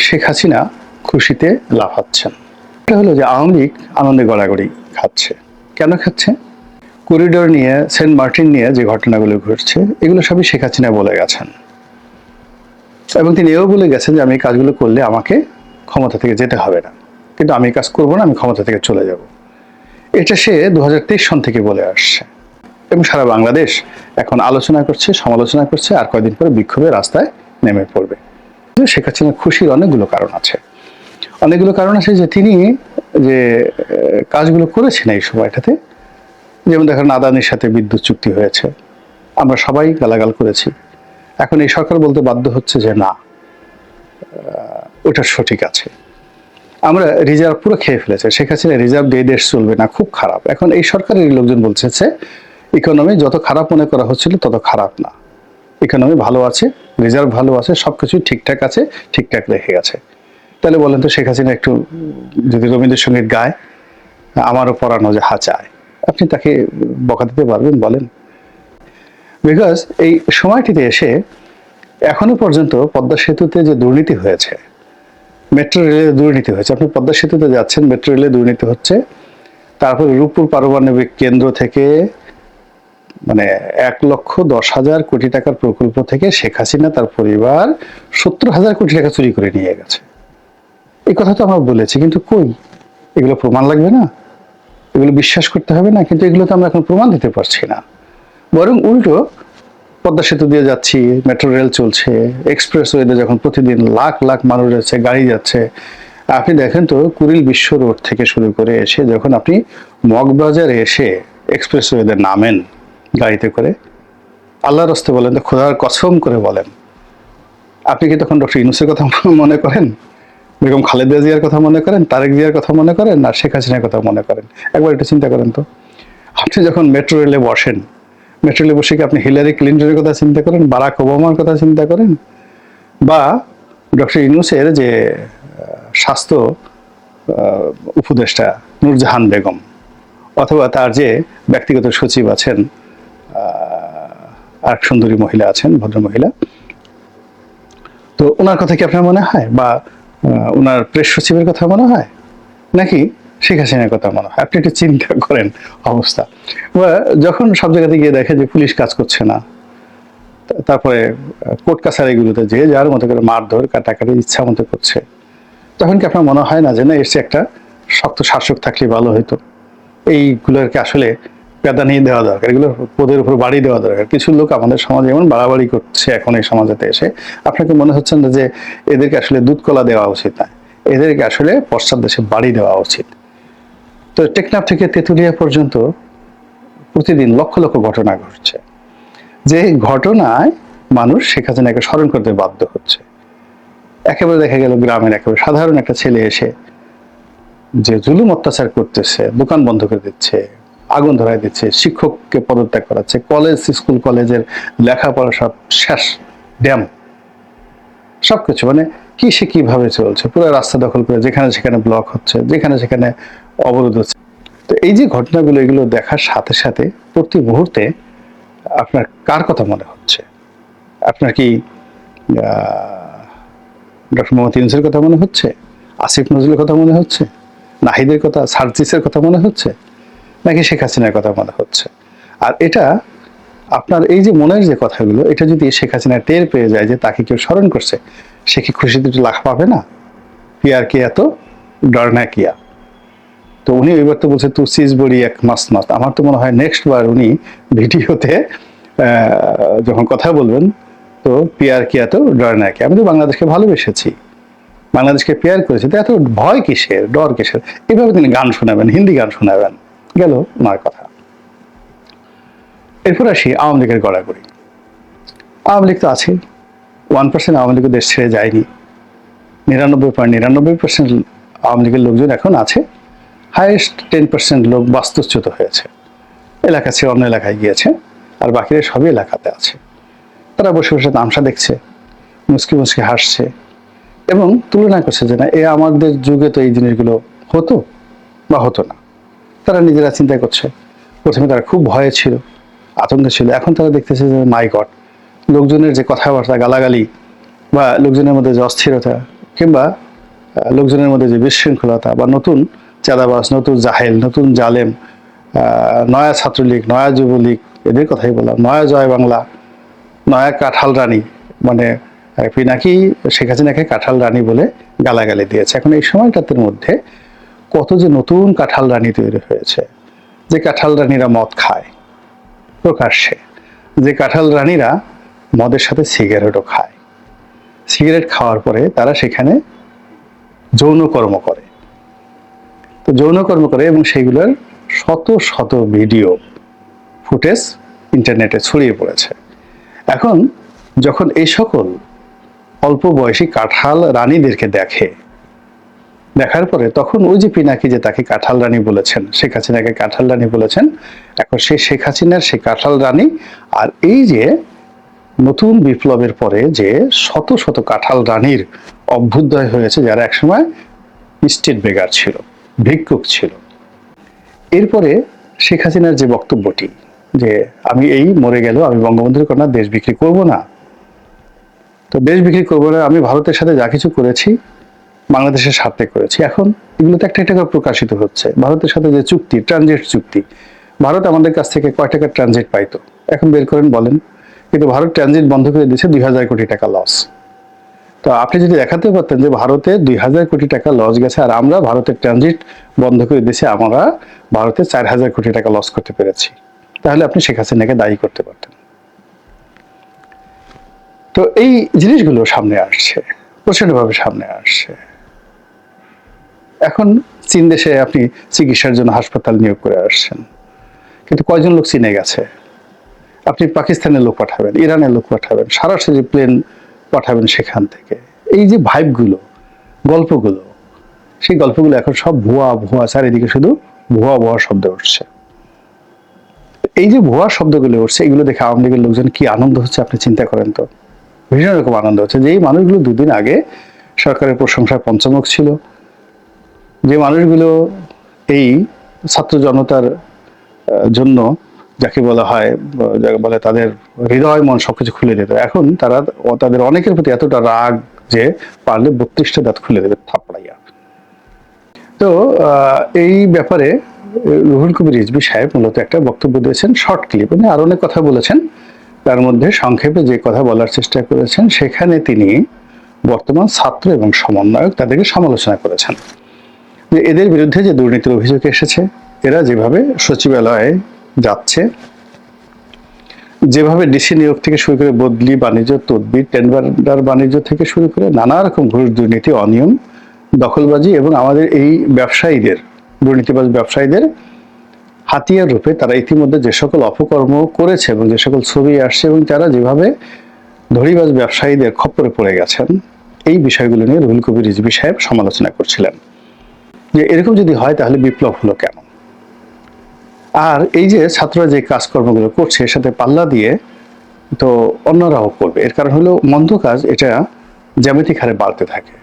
শেখ হাসিনা খুশিতে লাফাচ্ছেন এটা হলো যে আওয়ামী লীগ আনন্দে গড়াগড়ি খাচ্ছে। কেন খাচ্ছে? করিডোর নিয়ে, সেন্ট মার্টিন নিয়ে যে ঘটনাগুলো ঘটছে, এগুলো সবই শেখ হাসিনা বলে গেছেন। এবং তিনি এও বলে গেছেন যে আমি এই কাজগুলো করলে আমাকে ক্ষমতা থেকে যেতে হবে না। কিন্তু আমি কাজ করব না, আমি ক্ষমতা থেকে চলে যাব। এটা সে দু হাজার তেইশ সন থেকে বলে আসছে। এবং সারা বাংলাদেশ এখন আলোচনা করছে, সমালোচনা করছে, আর কয়দিন পরে বিক্ষোভে রাস্তায় নেমে পড়বে। শেখ হাসিনার খুশির অনেকগুলো কারণ আছে। অনেকগুলো কারণ আছে যে তিনি যে কাজগুলো করেছেন এই সময়টাতে, যেমন দেখেন আদানির সাথে বিদ্যুৎ চুক্তি হয়েছে, আমরা সবাই গালাগাল করেছি। এখন এই সরকার বলতে বাধ্য হচ্ছে যে না ওটা সঠিক আছে। আমরা রিজার্ভ পুরো খেয়ে ফেলেছে, শেখ হাসিনা রিজার্ভ দিয়ে দেশ চলবে না, খুব খারাপ। এখন এই সরকারের লোকজন বলছে ইকোনমি যত খারাপ মনে করা হচ্ছিল তত খারাপ না। ইকোনমি ভালো আছে রিজার্ভ ভালো আছে সবকিছুই ঠিকঠাক আছে, ঠিকঠাক রেখে গেছে। তাহলে বলেন তো শেখ হাসিনা একটু, যদি রবীন্দ্রসঙ্গীত গায়, আমারও পড়ানো যে হা চায়, আপনি তাকে বকা দিতে পারবেন, বলেন। বিকজ এই সময়টিতে এসে এখনও পর্যন্ত পদ্মা সেতুতে যে দুর্নীতি হয়েছে মেট্রো রেলে দুর্নীতি হয়েছে, আপনি পদ্মা সেতুতে যাচ্ছেন মেট্রো রেলে দুর্নীতি হচ্ছে, তারপরে রূপপুর পারমাণবিক কেন্দ্র থেকে মানে এক লক্ষ দশ হাজার কোটি টাকার প্রকল্প থেকে শেখ হাসিনা তার পরিবার সত্তর হাজার কোটি টাকা চুরি করে নিয়ে গেছে। এই কথা তো আমরা বলেছি, কিন্তু কই? এগুলো প্রমাণ লাগবে না? এগুলো বিশ্বাস করতে হবে না? কিন্তু এগুলো তো আমরা এখন প্রমাণ দিতে পারছি না। বরং উল্টো, পদ্মা সেতু দিয়ে যাচ্ছি, মেট্রো রেল চলছে, এক্সপ্রেস এক্সপ্রেসওয়েতে যখন প্রতিদিন লাখ লাখ মানুষ যাচ্ছে, গাড়ি যাচ্ছে, আপনি দেখেন তো কুড়িল বিশ্ব রোড থেকে শুরু করে এসে যখন আপনি মগবাজারে এসে এক্সপ্রেসওয়েতে নামেন গাড়িতে করে। আল্লাহর রস্তে বলেন তো খোদার কসম করে বলেন। আপনি কি তখন ডক্টর ইউনুসের কথা মনে করেন? বেগম খালেদা জিয়ার কথা মনে করেন? তারেক জিয়ার কথা মনে করেন? না, শেখ হাসিনার কথা মনে করেন? একবার একটু চিন্তা করেন তো। আপনি যখন মেট্রো রেলে বসেন, মেট্রো রেলে বসে কি আপনি হিলারি ক্লিন্টনের কথা চিন্তা করেন? বারাক ওবামার কথা চিন্তা করেন? বা ডক্টর ইউনুসের যে স্বাস্থ্য উপদেষ্টা নূরজাহান বেগম, অথবা তার যে ব্যক্তিগত সচিব আছেন আর সুন্দরী মহিলা আছেন, ভদ্র মহিলা। তো ওনার কথা কি আপনার মনে হয়? বা ওনার প্রেস সচিবের কথা মনে হয়? নাকি শেখ হাসিনার কথা মনে হয়? আপনি একটু চিন্তা করেন অবস্থা। বা, যখন সব জায়গাতে গিয়ে দেখে যে পুলিশ কাজ করছে না তারপরে কোর্ট কাছারিগুলোতে যে যার মতো করে মারধর, কাটাকাটি, ইচ্ছা মতো করছে, তখন কি আপনার মনে হয় না যে না এসে একটা শক্ত শাসক থাকলে ভালো হতো এইগুলোকে আসলে প্রাধান্য দেওয়া দরকার, এগুলো পদের উপর বাড়ি দেওয়া দরকার। কিছু লোক আমাদের সমাজে এমন বাড়াবাড়ি করছে এখন এই সমাজেতে এসে, আপনাকে মনে হচ্ছে না যে এদেরকে আসলে দুধ কলা দেওয়া উচিত না? এদেরকে আসলে পশ্চাৎ দেশে বাড়ি দেওয়া উচিত। তো টেকনাফ থেকে তেঁতুলিয়া পর্যন্ত প্রতিদিন লক্ষ লক্ষ ঘটনা ঘটছে। যে ঘটনায় মানুষ শেখ হাসিনাকে স্মরণ করতে বাধ্য হচ্ছে। একেবারে দেখা গেল গ্রামের একেবারে সাধারণ একটা ছেলে এসে যে জুলুম অত্যাচার করতেছে, দোকান বন্ধ করে দিচ্ছে আগুন ধরায় দিচ্ছে, শিক্ষককে পদত্যাগ করাচ্ছে কলেজ স্কুল কলেজের লেখাপড়া সব শেষ ড্যাম সবকিছু মানে কি সে কীভাবে চলছে? পুরো রাস্তা দখল করে যেখানে সেখানে ব্লক হচ্ছে, যেখানে সেখানে অবরোধ হচ্ছে। তো এই যে ঘটনাগুলো, এগুলো দেখার সাথে সাথে প্রতি মুহূর্তে আপনার কার কথা মনে হচ্ছে? আপনার কি ডক্টর মোহাম্মদ ইউনুসের কথা মনে হচ্ছে? আসিফ নজরুলের কথা মনে হচ্ছে? নাহিদের কথা, সার্জিসের কথা মনে হচ্ছে? নাকি শেখ হাসিনার কথা মনে হচ্ছে? আর এটা আপনার এই যে মনের যে কথাগুলো, এটা যদি শেখ হাসিনা টের পেয়ে যায় যে তাকে কেউ স্মরণ করছে, সে কি খুশিতে একটু লাখ পাবে না? পিয়ার কে এত? ডর না কিয়া তো উনি এবার তো বলছে তু সিজ বড়ি এক মাস মাস আমার তো মনে হয় নেক্সট বার উনি ভিডিওতে যখন কথা বলবেন, তো পিয়ার কি এত, ডর না কি? আমি তো বাংলাদেশকে ভালোবেসেছি। বাংলাদেশকে পেয়ার করেছি। তো এত ভয় কিসের? ডর কিসের? এভাবে তিনি গান শোনাবেন, হিন্দি গান শোনাবেন। গেল ওনার কথা। এরপর আসি আওয়ামী লীগের গড়াগড়ি। আওয়ামী লীগ তো আছে ওয়ান পার্সেন্ট আওয়ামী লীগ দেশ ছেড়ে যায়নি। নিরানব্বই পয়েন্ট নিরানব্বই পার্সেন্ট আওয়ামী লীগের লোকজন এখন আছে। হাইয়েস্ট টেন পার্সেন্ট লোক বাস্তুচ্যুত হয়েছে। এলাকা ছেড়ে অন্য এলাকায় গিয়েছে আর বাকিরা সবই এলাকাতে আছে। তারা বসে বসে তামসা দেখছে মুসকি মুসকি হাসছে এবং তুলনা করছে যে না, এ আমাদের যুগে তো এই জিনিসগুলো হতো বা হতো না। তারা নিজেরা চিন্তা করছে। প্রথমে তারা খুব ভয়ে ছিল, আতঙ্কে ছিল। এখন তারা দেখতেছে যে মাই গড লোকজনের যে কথাবার্তা, গালাগালি, বা লোকজনের মধ্যে যে অস্থিরতা, কিংবা লোকজনের মধ্যে যে বিশৃঙ্খলতা, বা নতুন চাঁদাবাস নতুন জাহেল, নতুন জালেম নয়া ছাত্রলীগ, নয়া যুবলীগ, এদের কথাই বললাম, নয়া জয় বাংলা, নয়া কাঁঠাল রানী মানে পিনাকি শেখ হাসিনাকে কাঁঠাল রানী বলে গালাগালি দিয়েছে। এখন এই সময়টাতে মধ্যে কত যে নতুন কাঁঠাল রানী তৈরি হয়েছে, যে কাঁঠাল রানীরা মদ খায়, প্রকাশ্যে। যে কাঁঠাল রানীরা মদের সাথে সিগারেটও খায়। সিগারেট খাওয়ার পরে তারা সেখানে যৌনকর্ম করে। তো যৌনকর্ম করে এবং সেগুলোর শত শত ভিডিও, ফুটেজ ইন্টারনেটে ছড়িয়ে পড়েছে। এখন যখন এই সকল অল্প বয়সী কাঁঠাল রানীদেরকে দেখে দেখার পরে তখন ওই যে পিনাকি যে তাকে কাঁঠাল রানী বলেছেন, শেখ হাসিনাকে কাঁঠাল রানী বলেছেন, এখন সেই শেখ হাসিনার সে কাঁঠাল রানী। আর এই যে নতুন বিপ্লবের পরে যে শত শত কাঁঠাল রানীর অভ্যুদয় হয়েছে, যারা একসময় স্টেট বেগার ছিল, ভিক্ষুক ছিল। এরপরে শেখ হাসিনার যে বক্তব্যটি, যে আমি এই মরে গেল, আমি বঙ্গবন্ধুর কন্যা, দেশ বিক্রি করব না। তো দেশ বিক্রি করব না, আমি ভারতের সাথে যা কিছু করেছি বাংলাদেশের স্বার্থে করেছি। এখন এগুলো তো একটা করে প্রকাশিত হচ্ছে। ভারতের সাথে যে চুক্তি ট্রানজিট চুক্তি, ভারত আমাদের কাছ থেকে কয় টাকা ট্রানজিট পাইতো? এখন বের করেন, বলেন। কিন্তু ভারত ট্রানজিট বন্ধ করে দিয়েছে দুই হাজার কোটি টাকা লস তো আপনি যদি দেখাতে পারতেন যে ভারতে দুই হাজার কোটি টাকা লস গেছে আর আমরা ভারতের ট্রানজিট বন্ধ করে দিয়েছি, আমরা ভারতে চার হাজার কোটি টাকা লস করতে পেরেছি। তাহলে আপনি শেখ হাসিনাকে দায়ী করতে পারতেন। তো এই জিনিসগুলো সামনে আসছে প্রচন্ডভাবে সামনে আসছে। এখন চীন দেশে আপনি চিকিৎসার জন্য হাসপাতাল নিয়োগ করে আসছেন। কিন্তু কয়জন লোক চীনে গেছে? আপনি পাকিস্তানের লোক পাঠাবেন ইরানের লোক পাঠাবেন সরাসরি প্লেন পাঠাবেন সেখান থেকে। এই যে ভাইবগুলো গল্পগুলো, সেই গল্পগুলো এখন সব ভুয়া ভুয়া, চারিদিকে শুধু ভুয়া ভুয়া শব্দ উঠছে। এই যে ভুয়া শব্দগুলো উঠছে, এগুলো দেখে আওয়ামী লীগের লোকজন কি আনন্দ হচ্ছে, আপনি চিন্তা করেন তো? ভীষণ রকম আনন্দ হচ্ছে যে এই মানুষগুলো দুদিন আগে সরকারের প্রশংসায় পঞ্চমুখ ছিল যে মানুষগুলো এই ছাত্র জনতার জন্য যাকে বলা হয়, যাকে বলে তাদের হৃদয়, মন সবকিছু খুলে দিত। এখন তারা তাদের অনেকের প্রতি এতটা রাগ যে পারলে বত্রিশটা দাঁত খুলে দেবে থাপড়াইয়া। তো এই ব্যাপারে রুহুল কবির রিজবি সাহেব মূলত একটা বক্তব্য দিয়েছেন, শর্ট ক্লিপ। উনি আরও অনেক কথা বলেছেন। তার মধ্যে সংক্ষেপে যে কথা বলার চেষ্টা করেছেন, সেখানে তিনি বর্তমান ছাত্র এবং সমন্বয়ক তাদেরকে সমালোচনা করেছেন। যে এদের বিরুদ্ধে যে দুর্নীতির অভিযোগ এসেছে, এরা যেভাবে সচিবালয়ে যাচ্ছে, যেভাবে ডিসি নিয়োগ থেকে শুরু করে বদলি বাণিজ্য, তদবির, টেন্ডার বাণিজ্য থেকে শুরু করে নানা রকম ঘুষ, দুর্নীতি, অনিয়ম, দখলবাজি এবং আমাদের এই ব্যবসায়ীদের, দুর্নীতিবাজ ব্যবসায়ীদের হাতিয়ার রূপে তারা ইতিমধ্যে যে সকল অপকর্ম করেছে এবং যে সকল ছবি আসছে এবং তারা যেভাবে ধরিবাজ ব্যবসায়ীদের খপ্পরে পড়ে গেছেন, এই বিষয়গুলো নিয়ে রুহুল কবির রিজভি সাহেব সমালোচনা করছিলেন। যে এরকম যদি হয় তাহলে বিপ্লব হলো কেন? আর এই যে ছাত্ররা যে কাজকর্মগুলো করছে, এর সাথে পাল্লা দিয়ে তো অন্যরাও করবে। এর কারণ হলো মন্দ কাজ, এটা জ্যামিতিক হারে বাড়তে থাকে।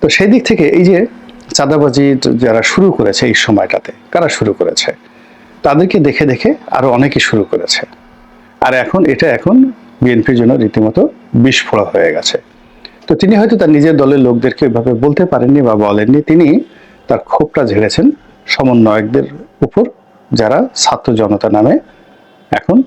তো সেই দিক থেকে এই যে চাঁদাবাজি যারা শুরু করেছে এই সময়টাতে, কারা শুরু করেছে? তাদেরকে দেখে দেখে আরও অনেকে শুরু করেছে। আর এখন এটা এখন বিএনপির জন্য রীতিমতো বিস্ফোরা হয়ে গেছে। তো তিনি হয়তো তার নিজের দলের লোকদেরকে এভাবে বলতে পারেননি বা বলেননি। তিনি তার ক্ষোভটা ঝেড়েছেন সমন্বয়কদের উপর, যারা ছাত্র জনতা নামে এখন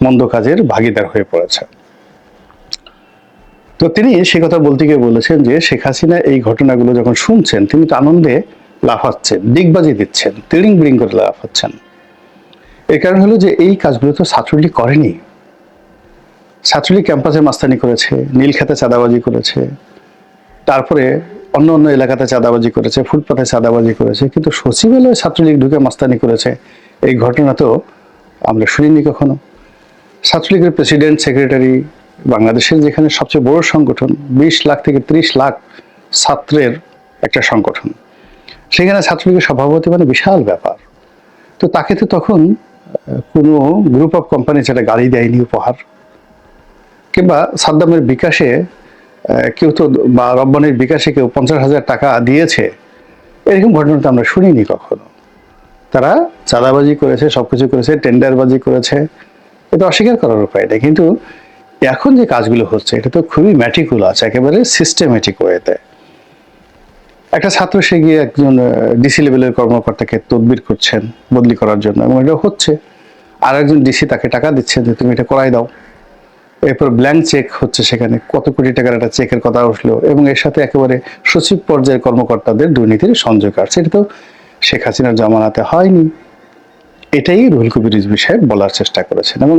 মন্দ কাজের ভাগিদার হয়ে পড়েছে। তো তিনি সে কথা বলতে গিয়ে বলেছেন যে, শেখ হাসিনা এই ঘটনাগুলো যখন শুনছেন, তিনি তো আনন্দে লাফাচ্ছেন দিগবাজি দিচ্ছেন তিড়িং বিড়িং করে লাফাচ্ছেন এর কারণ হলো যে, এই কাজগুলো তো ছাত্রলীগ করেনি। ছাত্রলীগ ক্যাম্পাসে মাস্তানি করেছে, নীলখাতে চাঁদাবাজি করেছে, তারপরে অন্য অন্য এলাকাতে চাঁদাবাজি করেছে ফুটপাথে চাঁদাবাজি করেছে, কিন্তু সচিবালয়ে ছাত্রলীগ ঢুকে মাস্তানি করেছে। এই ঘটনা তো আমরা শুনিনি কখনো। ছাত্রলীগের প্রেসিডেন্ট, সেক্রেটারি, বাংলাদেশের যেখানে সবচেয়ে বড় সংগঠন, বিশ লাখ থেকে ত্রিশ লাখ ছাত্রের একটা সংগঠন। সেখানে ছাত্রলীগের সভাপতি মানে বিশাল ব্যাপার। তো তাকে তো তখন কোনো গ্রুপ অফ কোম্পানি সেটা গাড়ি দেয়নি, উপহার। কিংবা সাদ্দামের বিকাশে কেউ তো বা রব্বানির বিকাশে কেউ পঞ্চাশ হাজার টাকা দিয়েছে, এরকম ঘটনা তো আমরা শুনিনি কখনো। তারা চাঁদাবাজি করেছে, সবকিছু করেছে, টেন্ডারবাজি করেছে, এটা অস্বীকার করার উপায় নেই। কিন্তু এখন যে কাজগুলো হচ্ছে, এটা তো খুবই ম্যাটিকুলাস একেবারে সিস্টেমেটিক ওয়েতে একটা ছাত্র সে গিয়ে একজন ডিসি লেভেলের কর্মকর্তাকে তদবির করছেন, বদলি করার জন্য, এবং এটা হচ্ছে। আর একজন ডিসি তাকে টাকা দিচ্ছে যে, তুমি এটা করাই দাও। এরপর ব্ল্যাঙ্ক চেক হচ্ছে সেখানে। কত কোটি টাকার একটা চেকের কথা উঠল এবং এর সাথে একেবারে সচিব পর্যায়ের কর্মকর্তাদের দুর্নীতির সংযোগ আছে। এটা তো শেখ হাসিনার জামানাতে হয়নি। এটাই রুহুল কবির রিজভী সাহেব বলার চেষ্টা করেছেন এবং